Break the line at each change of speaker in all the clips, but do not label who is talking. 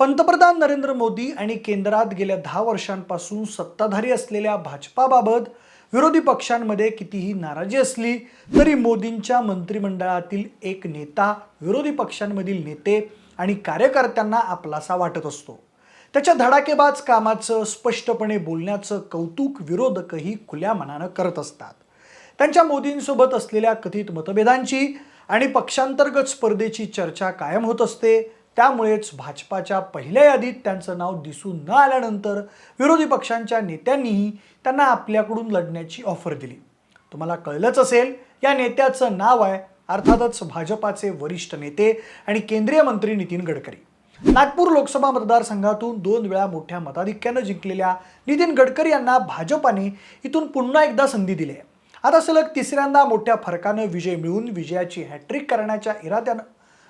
पंतप्रधान नरेंद्र मोदी आणि केंद्रात गेल्या दहा वर्षांपासून सत्ताधारी असलेल्या भाजपाबाबत विरोधी पक्षांमध्ये कितीही नाराजी असली तरी मोदींच्या मंत्रिमंडळातील एक नेता विरोधी पक्षांमधील नेते आणि कार्यकर्त्यांना आपलासा वाटत असतो. त्याच्या धडाकेबाज कामाचं स्पष्टपणे बोलण्याचं कौतुक विरोधकही खुल्या मनानं करत असतात. त्यांच्या मोदींसोबत असलेल्या कथित मतभेदांची आणि पक्षांतर्गत स्पर्धेची चर्चा कायम होत असते त्यामुळेच भाजपाच्या पहिल्या यादीत त्यांचं नाव दिसून न आल्यानंतर विरोधी पक्षांच्या नेत्यांनीही त्यांना आपल्याकडून लढण्याची ऑफर दिली. तुम्हाला कळलंच असेल या नेत्याचं नाव आहे अर्थातच भाजपाचे वरिष्ठ नेते आणि केंद्रीय मंत्री नितीन गडकरी. नागपूर लोकसभा मतदारसंघातून दोन वेळा मोठ्या मताधिक्यानं जिंकलेल्या नितीन गडकरी यांना भाजपाने इथून पुन्हा एकदा संधी दिली आहे. आता सलग तिसऱ्यांदा मोठ्या फरकानं विजय मिळवून विजयाची हॅट्रिक करण्याच्या इराद्यानं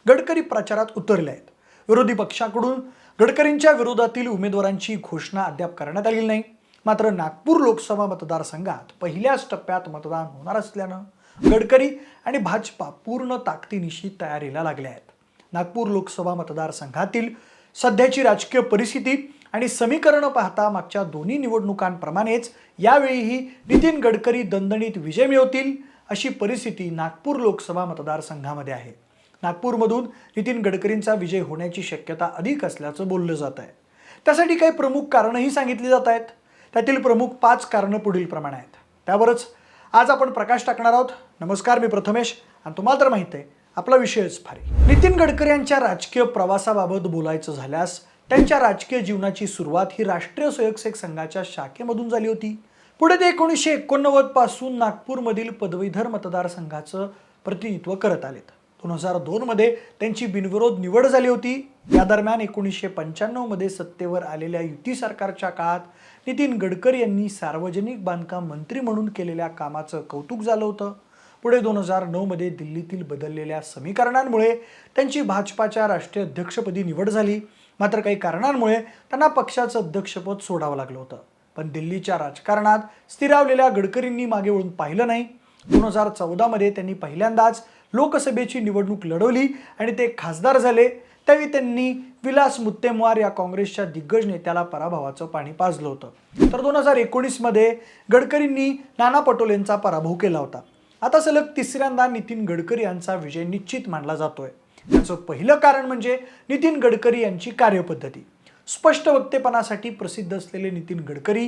गडकरी प्रचारात उतरले आहेत. विरोधी पक्षाकडून गडकरींच्या विरोधातील उमेदवारांची घोषणा अद्याप करण्यात आलेली नाही. मात्र नागपूर लोकसभा मतदारसंघात पहिल्याच टप्प्यात मतदान होणार असल्यानं गडकरी आणि भाजपा पूर्ण ताकदीनिशी तयारीला लागल्या आहेत. नागपूर लोकसभा मतदारसंघातील सध्याची राजकीय परिस्थिती आणि समीकरणं पाहता मागच्या दोन्ही निवडणुकांप्रमाणेच यावेळीही नितीन गडकरी दणदणीत विजय मिळवतील अशी परिस्थिती नागपूर लोकसभा मतदारसंघामध्ये आहे. नागपूरमधून नितीन गडकरींचा विजय होण्याची शक्यता अधिक असल्याचं बोललं जात आहे. त्यासाठी काही प्रमुख कारणंही सांगितली जात आहेत. त्यातील प्रमुख पाच कारणं पुढील प्रमाणे आहेत. त्यावरच आज आपण प्रकाश टाकणार आहोत. नमस्कार मी प्रथमेश आणि तुम्हाला तर माहीत आहे आपला विषयच भारी नितीन गडकरी यांच्या राजकीय प्रवासाबाबत बोलायचं झाल्यास त्यांच्या राजकीय जीवनाची सुरुवात ही राष्ट्रीय स्वयंसेवक संघाच्या शाखेमधून झाली होती. पुढे ते एकोणीसशे एकोणनव्वदपासून नागपूरमधील पदवीधर मतदारसंघाचं प्रतिनिधित्व करत आलेत. दोन हजार दोनमध्ये त्यांची बिनविरोध निवड झाली होती. या दरम्यान एकोणीसशे पंच्याण्णवमध्ये सत्तेवर आलेल्या युती सरकारच्या काळात नितीन गडकरी यांनी सार्वजनिक बांधकाम मंत्री म्हणून केलेल्या कामाचं कौतुक झालं होतं. पुढे दोन हजार नऊमध्ये दिल्लीतील बदललेल्या समीकरणांमुळे त्यांची भाजपाच्या राष्ट्रीय अध्यक्षपदी निवड झाली. मात्र काही कारणांमुळे त्यांना पक्षाचं अध्यक्षपद सोडावं लागलं होतं. पण दिल्लीच्या राजकारणात स्थिरावलेल्या गडकरींनी मागे वळून पाहिलं नाही. दोन हजार चौदामध्ये त्यांनी पहिल्यांदाच लोकसभेची निवडणूक लढवली आणि ते खासदार झाले. त्यावेळी त्यांनी विलास मुत्तेमवार या काँग्रेसच्या दिग्गज नेत्याला पराभवाचं पाणी पाजलं होतं. तर दोन हजार एकोणीसमध्ये गडकरींनी नाना पटोलेंचा पराभव केला होता. आता सलग तिसऱ्यांदा नितीन गडकरी यांचा विजय निश्चित मानला जातोय. त्याचं पहिलं कारण म्हणजे नितीन गडकरी यांची कार्यपद्धती. स्पष्ट वक्तेपणासाठी प्रसिद्ध असलेले नितीन गडकरी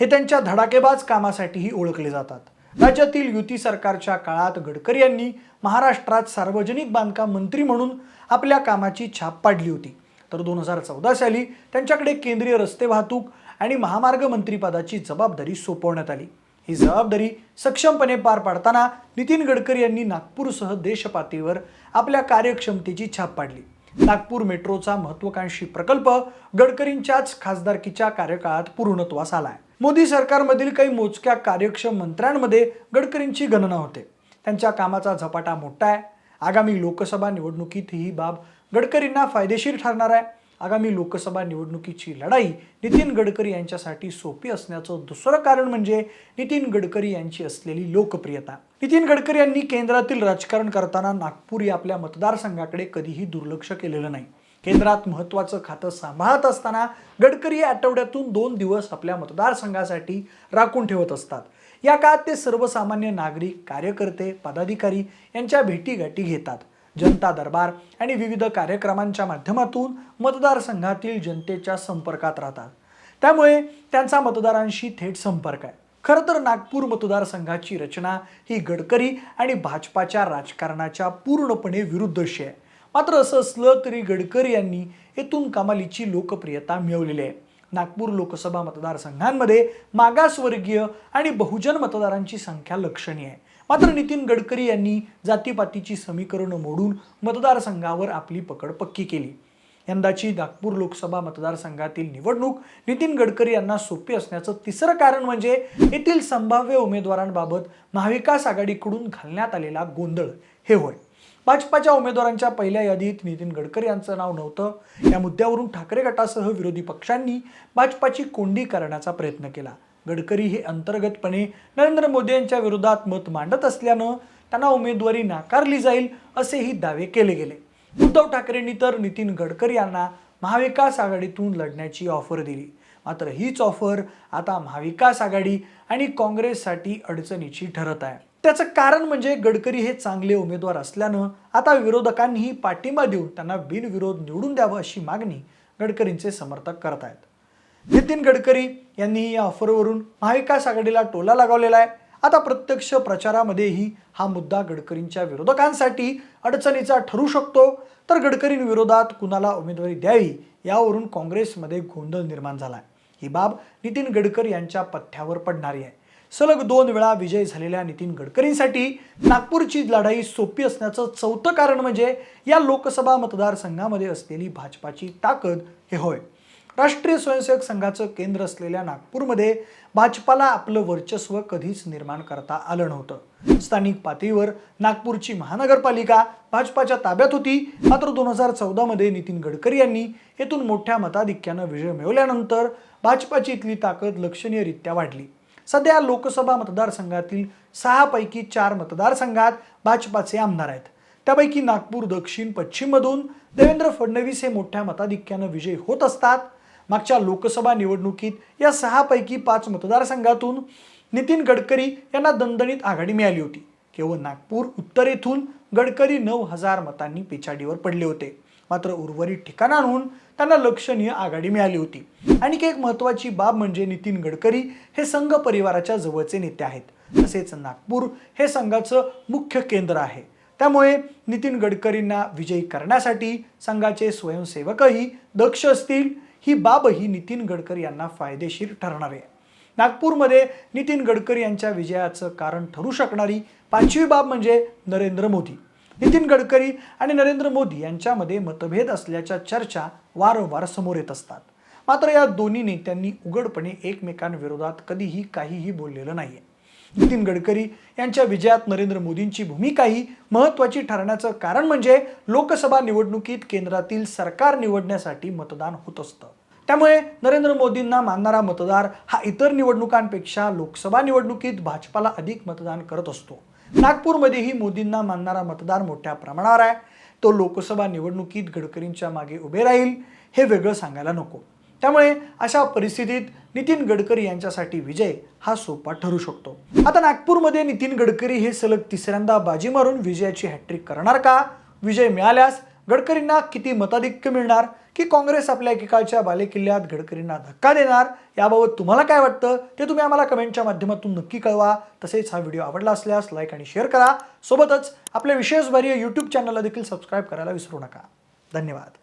हे त्यांच्या धडाकेबाज कामासाठीही ओळखले जातात. राज्यातील युती सरकारच्या काळात गडकरी यांनी महाराष्ट्रात सार्वजनिक बांधकाम मंत्री म्हणून आपल्या कामाची छाप पाडली होती. तर दोन हजार चौदा साली त्यांच्याकडे केंद्रीय रस्ते वाहतूक आणि महामार्ग मंत्रीपदाची जबाबदारी सोपवण्यात आली. ही जबाबदारी सक्षमपणे पार पाडताना नितीन गडकरी यांनी नागपूरसह देशपातळीवर आपल्या कार्यक्षमतेची छाप पाडली. नागपूर मेट्रोचा महत्वाकांक्षी प्रकल्प गडकरींच्याच खासदारकीच्या कार्यकाळात पूर्णत्वास आलाय. मोदी सरकारमधील काही मोजक्या कार्यक्षम मंत्र्यांमध्ये गडकरींची गणना होते. त्यांच्या कामाचा झपाटा मोठा आहे. आगामी लोकसभा निवडणुकीत ही बाब गडकरींना फायदेशीर ठरणार आहे. आगामी लोकसभा निवडणुकीची लढाई नितीन गडकरी यांच्यासाठी सोपी असण्याचं दुसरं कारण म्हणजे नितीन गडकरी यांची असलेली लोकप्रियता. नितीन गडकरी यांनी केंद्रातील राजकारण करताना नागपूर या आपल्या मतदारसंघाकडे कधीही दुर्लक्ष केलेलं नाही. केंद्रात महत्त्वाचं खातं सांभाळत असताना गडकरी या आठवड्यातून दोन दिवस आपल्या मतदारसंघासाठी राखून ठेवत असतात. या काळात ते सर्वसामान्य नागरिक कार्यकर्ते पदाधिकारी यांच्या भेटीगाठी घेतात. जनता दरबार आणि विविध कार्यक्रमांच्या माध्यमातून मतदारसंघातील जनतेच्या संपर्कात राहतात. त्यामुळे त्यांचा मतदारांशी थेट संपर्क आहे. खरं तर नागपूर मतदारसंघाची रचना ही गडकरी आणि भाजपाच्या राजकारणाच्या पूर्णपणे विरुद्ध अशी आहे. मात्र असं असलं तरी गडकरी यांनी येथून कमालीची लोकप्रियता मिळवलेली आहे. नागपूर लोकसभा मतदारसंघांमध्ये मागासवर्गीय आणि बहुजन मतदारांची संख्या लक्षणीय आहे. मात्र नितीन गडकरी यांनी जातीपातीची समीकरणं मोडून मतदारसंघावर आपली पकड पक्की केली. यंदाची नागपूर लोकसभा मतदारसंघातील निवडणूक नितीन गडकरी यांना सोपी असण्याचं तिसरं कारण म्हणजे येथील संभाव्य उमेदवारांबाबत महाविकास आघाडीकडून घालण्यात आलेला गोंधळ. हे होय. भाजपाच्या उमेदवारांच्या पहिल्या यादीत नितीन गडकरी यांचं नाव नव्हतं. या मुद्द्यावरून ठाकरे गटासह विरोधी पक्षांनी भाजपाची कोंडी करण्याचा प्रयत्न केला. गडकरी हे अंतर्गतपणे नरेंद्र मोदी यांच्या विरोधात मत मांडत असल्यानं त्यांना उमेदवारी नाकारली जाईल असेही दावे केले गेले. उद्धव ठाकरेंनी तर नितीन गडकरी यांना महाविकास आघाडीतून लढण्याची ऑफर दिली. मात्र हीच ऑफर आता महाविकास आघाडी आणि काँग्रेससाठी अडचणीची ठरत आहे. त्याचं कारण म्हणजे गडकरी हे चांगले उमेदवार असल्यानं आता विरोधकांनीही पाठिंबा देऊन त्यांना बिनविरोध निवडून द्यावं अशी मागणी गडकरींचे समर्थक करत आहेत नितीन गडकरी यांनी या ऑफरवरून महाविकास आघाडीला टोला लगावलेला आहे. आता प्रत्यक्ष प्रचारामध्येही हा मुद्दा गडकरींच्या विरोधकांसाठी अडचणीचा ठरू शकतो. तर गडकरींविरोधात कुणाला उमेदवारी द्यावी यावरून काँग्रेसमध्ये गोंधळ निर्माण झाला आहे ही बाब नितीन गडकरी यांच्या पथ्यावर पडणारी आहे. सलग दोन वेळा विजय झालेल्या नितीन गडकरींसाठी नागपूरची लढाई सोपी असण्याचं चौथं कारण म्हणजे या लोकसभा मतदारसंघामध्ये असलेली भाजपाची ताकद हे होय. राष्ट्रीय स्वयंसेवक संघाचं केंद्र असलेल्या नागपूरमध्ये भाजपाला आपलं वर्चस्व कधीच निर्माण करता आलं नव्हतं. स्थानिक पातळीवर नागपूरची महानगरपालिका भाजपाच्या ताब्यात होती. मात्र दोन हजार चौदामध्ये नितीन गडकरी यांनी येथून मोठ्या मताधिक्यानं विजय मिळवल्यानंतर भाजपाची इथली ताकद लक्षणीयरित्या वाढली. सध्या लोकसभा मतदारसंघातील सहापैकी चार मतदारसंघात भाजपाचे आमदार आहेत. त्यापैकी नागपूर दक्षिण पश्चिममधून देवेंद्र फडणवीस हे मोठ्या मताधिक्यानं विजयी होत असतात. मागच्या लोकसभा निवडणुकीत या सहापैकी पाच मतदारसंघातून नितीन गडकरी यांना दणदणीत आघाडी मिळाली होती. केवळ नागपूर उत्तरेतून गडकरी नऊ हजार मतांनी पिछाडीवर पडले होते. मात्र उर्वरित ठिकाणांहून त्यांना लक्षणीय आघाडी मिळाली होती. आणखी एक महत्त्वाची बाब म्हणजे नितीन गडकरी हे संघ परिवाराच्या जवळचे नेते आहेत. तसेच नागपूर हे संघाचं मुख्य केंद्र आहे. त्यामुळे नितीन गडकरींना विजयी करण्यासाठी संघाचे स्वयंसेवकही दक्ष असतील. ही बाबही नितीन गडकरी यांना फायदेशीर ठरणार आहे. नागपूरमध्ये नितीन गडकरी यांच्या विजयाचं कारण ठरू शकणारी पाचवी बाब म्हणजे नरेंद्र मोदी. नितीन गडकरी आणि नरेंद्र मोदी यांच्यामध्ये मतभेद असल्याच्या चर्चा वारंवार समोर येत असतात. मात्र या दोन्ही नेत्यांनी उघडपणे एकमेकांविरोधात कधीही काहीही बोललेलं नाहीये. नितीन गडकरी यांच्या विजयात नरेंद्र मोदींची भूमिकाही महत्त्वाची ठरण्याचं कारण म्हणजे लोकसभा निवडणुकीत केंद्रातील सरकार निवडण्यासाठी मतदान होत असतं. त्यामुळे नरेंद्र मोदींना मानणारा मतदार हा इतर निवडणुकांपेक्षा लोकसभा निवडणुकीत भाजपाला अधिक मतदान करत असतो. नागपूरमध्येही मोदींना मानणारा मतदार मोठ्या प्रमाणावर आहे. तो लोकसभा निवडणुकीत गडकरींच्या मागे उभे राहील हे वेगळं सांगायला नको. त्यामुळे अशा परिस्थितीत नितीन गडकरी यांच्यासाठी विजय हा सोपा ठरू शकतो. आता नागपूरमध्ये नितीन गडकरी हे सलग तिसऱ्यांदा बाजी मारून विजयाची हॅट्रिक करणार का? विजय मिळाल्यास गडकरींना किती मताधिक्य मिळणार? की काँग्रेस आपल्या एकेकाळच्या बालेकिल्ल्यात गडकरींना धक्का देणार? याबाबत तुम्हाला काय वाटतं? ते तुम्ही आम्हाला कमेंटच्या माध्यमातून नक्की कळवा. तसेच हा व्हिडिओ आवडला असल्यास लाईक आणि शेअर करा. सोबतच आपल्या विशेष यूट्यूब चॅनलला देखील सबस्क्राईब करायला विसरू नका. धन्यवाद.